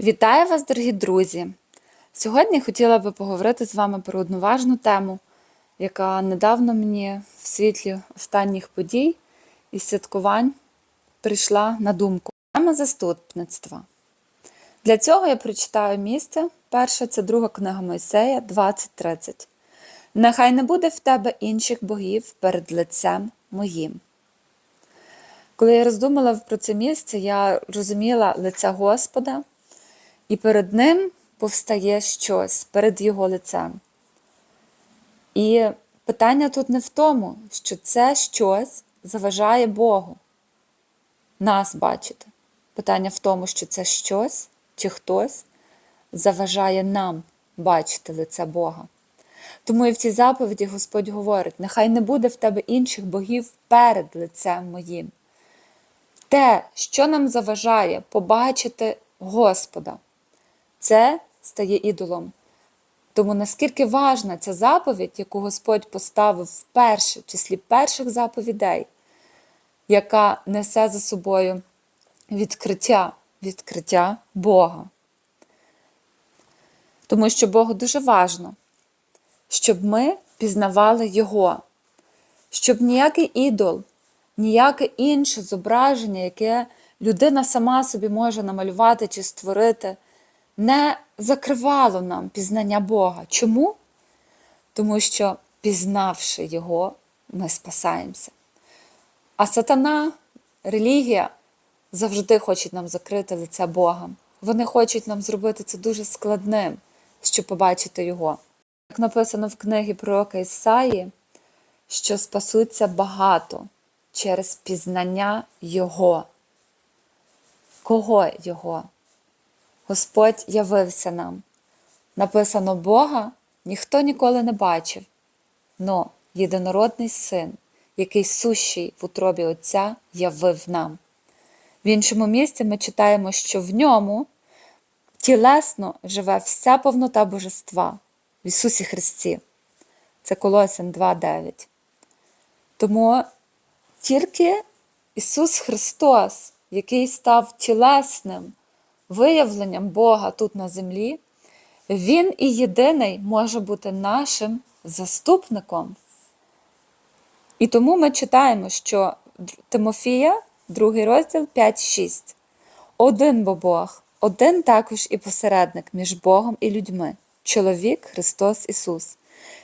Вітаю вас, дорогі друзі! Сьогодні хотіла би поговорити з вами про одну важну тему, яка недавно мені в світлі останніх подій і святкувань прийшла на думку. Тема заступництва. Для цього я прочитаю місце. Перше це друга книга Мойсея 20.30. Нехай не буде в тебе інших богів перед лицем моїм. Коли я роздумала про це місце, я розуміла лице Господа, і перед ним повстає щось перед його лицем. І питання тут не в тому, що це щось заважає Богу нас бачити. Питання в тому, що це щось чи хтось заважає нам бачити лице Бога. Тому і в цій заповіді Господь говорить: нехай не буде в тебе інших богів перед лицем моїм. Те, що нам заважає побачити Господа, це стає ідолом. Тому наскільки важна ця заповідь, яку Господь поставив вперше, в числі перших заповідей, яка несе за собою відкриття, відкриття Бога. Тому що Богу дуже важно, щоб ми пізнавали Його, щоб ніякий ідол, ніяке інше зображення, яке людина сама собі може намалювати чи створити, не закривало нам пізнання Бога. Чому? Тому що, пізнавши Його, ми спасаємося. А сатана, релігія завжди хочуть нам закрити лице Бога. Вони хочуть нам зробити це дуже складним, щоб побачити Його. Як написано в книгі пророка Ісаї, що спасуться багато через пізнання Його. Кого Його? Господь явився нам. Написано Бога ніхто ніколи не бачив, но єдинородний син, який сущий в утробі Отця, явив нам. В іншому місці ми читаємо, що в ньому тілесно живе вся повнота Божества в Ісусі Христі. Це Колосин 2,9. Тому тільки Ісус Христос, який став тілесним виявленням Бога тут на землі, Він і єдиний може бути нашим заступником. І тому ми читаємо, що Тимофія, другий розділ 5-6. Один бо Бог, один також і посередник між Богом і людьми, чоловік Христос Ісус,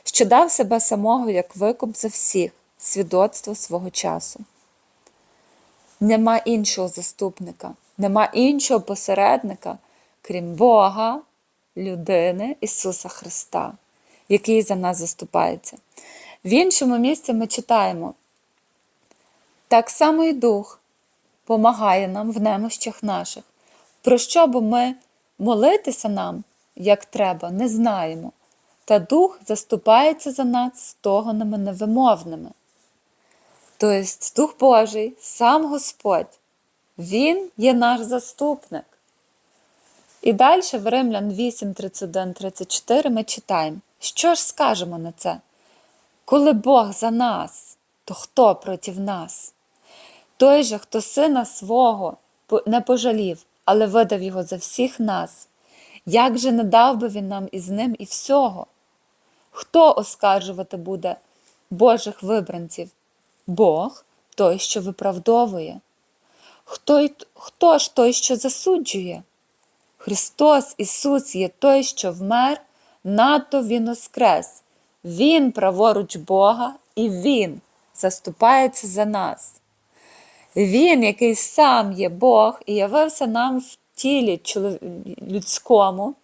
що дав себе самого як викуп за всіх, свідоцтво свого часу. Нема іншого заступника, нема іншого посередника, крім Бога, людини Ісуса Христа, який за нас заступається. В іншому місці ми читаємо. Так само і Дух помагає нам в немощах наших. Про що бо ми молитися нам, як треба, не знаємо, та Дух заступається за нас стогонами невимовними. Тобто Дух Божий, сам Господь, Він є наш заступник. І далі в Римлян 8, 31, 34 ми читаємо, що ж скажемо на це? Коли Бог за нас, то хто проти нас? Той же, хто сина свого не пожалів, але видав його за всіх нас, як же не дав би він нам із ним і всього? Хто оскаржувати буде Божих вибранців? Бог той, що виправдовує. Хто, хто ж той, що засуджує? Христос Ісус є той, що вмер, надто Він воскрес. Він праворуч Бога, і Він заступається за нас. Він, який сам є Бог і явився нам в тілі людському,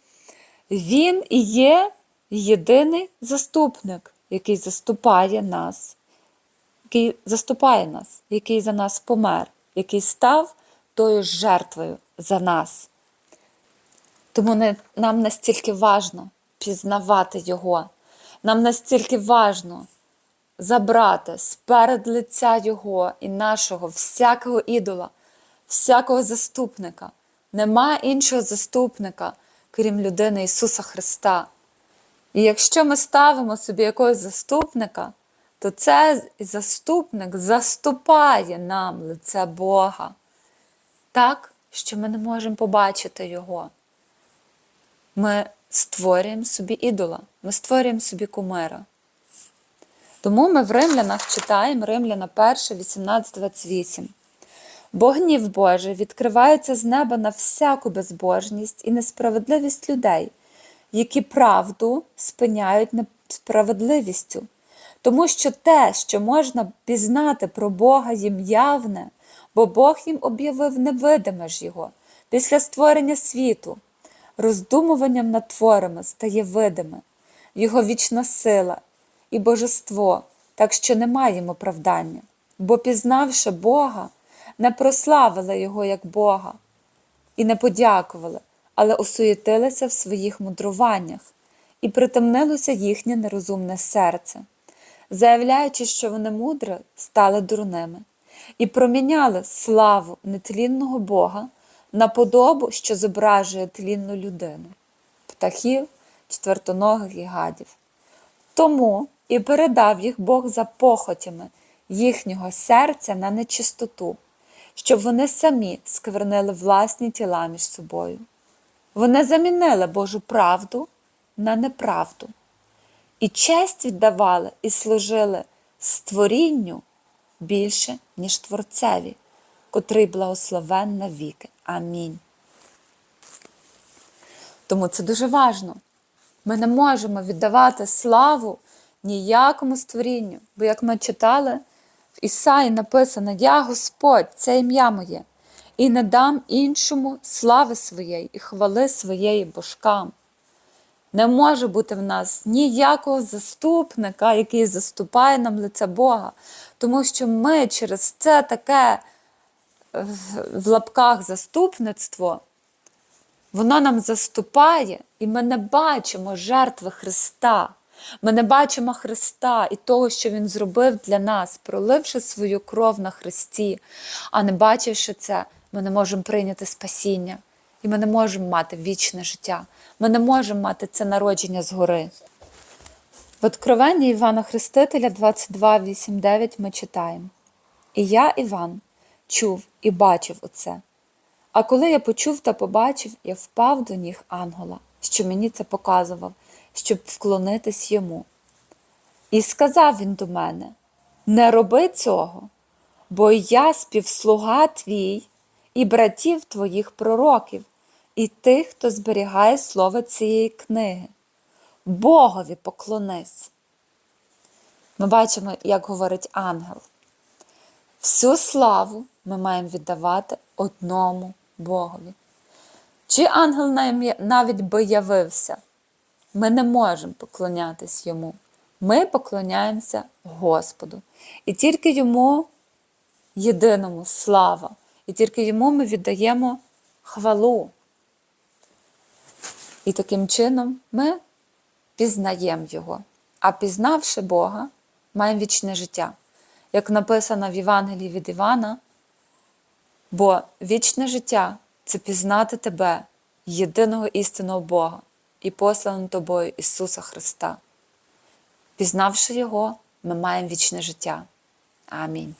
Він і є єдиний заступник, який заступає нас, який заступає нас, який за нас помер, який став тою жертвою за нас. Тому не, нам настільки важно пізнавати Його, нам настільки важно забрати сперед лиця Його і нашого всякого ідола, всякого заступника. Нема іншого заступника, крім людини Ісуса Христа. І якщо ми ставимо собі якогось заступника, то цей заступник заступає нам лице Бога так, що ми не можемо побачити Його. ми створюємо собі ідола, ми створюємо собі кумира. Тому ми в римлянах читаємо Римляна 1, 18, 28. Бо гнів Божий відкривається з неба на всяку безбожність і несправедливість людей, які правду спиняють несправедливістю. Тому що те, що можна пізнати про Бога їм явне, бо Бог їм об'явив невидиме ж Його після створення світу, роздумуванням над творами стає видиме, Його вічна сила і божество, так що немає їм оправдання, бо пізнавши Бога, не прославили Його як Бога і не подякували, але осуєтилися в своїх мудруваннях, і притемнилося їхнє нерозумне серце, заявляючи, що вони мудре, стали дурними, і проміняли славу нетлінного Бога на подобу, що зображує тлінну людину, птахів, четвертоногих і гадів. Тому і передав їх Бог за похотями їхнього серця на нечистоту, щоб вони самі сквернили власні тіла між собою. Вони замінили Божу правду на неправду, і честь віддавали і служили створінню більше, ніж Творцеві, котрий благословен на віки. Амінь. Тому це дуже важно. Ми не можемо віддавати славу ніякому створінню. Бо, як ми читали, в Ісаї написано: Я Господь, це ім'я моє, і не дам іншому слави своєї і хвали своєї божкам. Не може бути в нас ніякого заступника, який заступає нам лице Бога, тому що ми через це таке в лапках заступництво Воно нам заступає, і ми не бачимо жертви Христа. Ми не бачимо Христа і того, що Він зробив для нас, проливши свою кров на Христі, а не бачивши це, ми не можемо прийняти спасіння, і ми не можемо мати вічне життя. Ми не можемо мати це народження згори. В Откровенні Івана Хрестителя 22, 8, 9 ми читаємо: І я, Іван, чув і бачив оце. А коли я почув та побачив, я впав до ніг ангела, що мені це показував, щоб вклонитись йому. І сказав він до мене: Не роби цього, бо я співслуга твій і братів твоїх пророків, і тих, хто зберігає слово цієї книги. Богові поклонись. Ми бачимо, як говорить ангел. Всю славу ми маємо віддавати одному Богові. Чи ангел навіть би явився, ми не можемо поклонятись йому. Ми поклоняємося Господу. І тільки йому єдиному слава, і тільки йому ми віддаємо хвалу. І таким чином ми пізнаємо Його. А пізнавши Бога, маємо вічне життя. Як написано в Євангелії від Івана, бо вічне життя це пізнати тебе, єдиного істинного Бога і посланого тобою Ісуса Христа. Пізнавши Його, ми маємо вічне життя. Амінь.